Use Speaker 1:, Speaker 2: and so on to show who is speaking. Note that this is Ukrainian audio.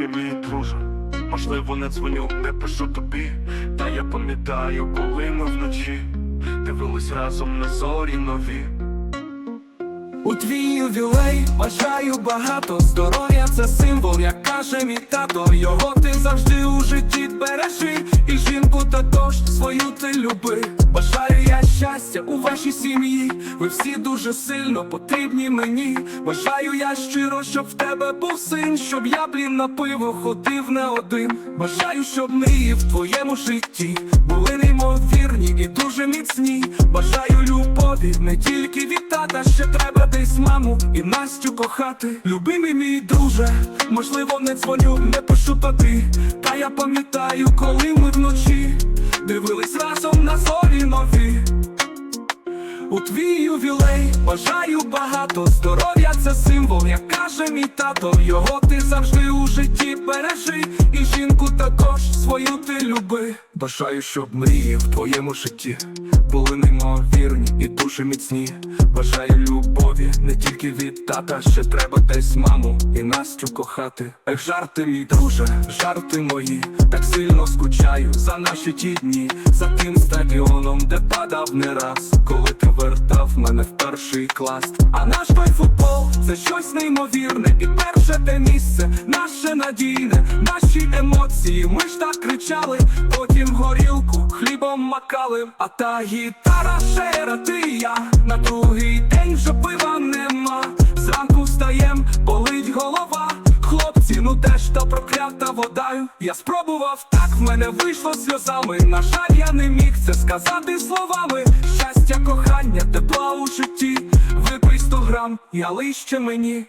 Speaker 1: мій мій друже. Можливо, не дзвоню, не пишу тобі. Та я пам'ятаю, коли ми вночі дивились разом на зорі нові.
Speaker 2: У твій ювілей бажаю багато здоров'я, це символ, як каже мій тато. Його ти завжди у житті бережи, і жінку також свою ти люби. Щастя у вашій сім'ї. Ви всі дуже сильно потрібні мені. Бажаю я щиро, щоб в тебе був син, щоб я блін на пиво ходив не один. Бажаю, щоб мрії в твоєму житті були неймовірні і дуже міцні. Бажаю любові не тільки від тата, ще треба десь маму і Настю кохати. Любимий мій друже, можливо, не дзвоню, не пишу тобі. Та я пам'ятаю, коли ми вночі твій ювілей бажаю багато здоров'я, це символ, як каже мій тато. Його ти завжди у житті бережи, і жінку також свою ти люби. Бажаю, щоб мрії в твоєму житті були неймовірні і дуже міцні. Бажаю любові не тільки від тата, ще треба десь маму і Настю кохати. Ех, жарти, мій друже, жарти мої, так сильно скучаю за наші ті дні, за тим стадіоном, де падав не раз, коли ти вертав мене в перший клас. А наш той футбол це щось неймовірне, і перше те місце, наше надійне, наші емоції. Ми ж так кричали, потім горілку хлібом макали. А та гітара шера, ти я на другий день вже пива нема. Зранку встаєм, болить голова. Хлопці, ну де ж та проклята водаю? Я спробував, так в мене вийшло сльозами. На жаль, я не міг це сказати словами. Щастя, кохання, житті. Випий сто грам, я лище мені.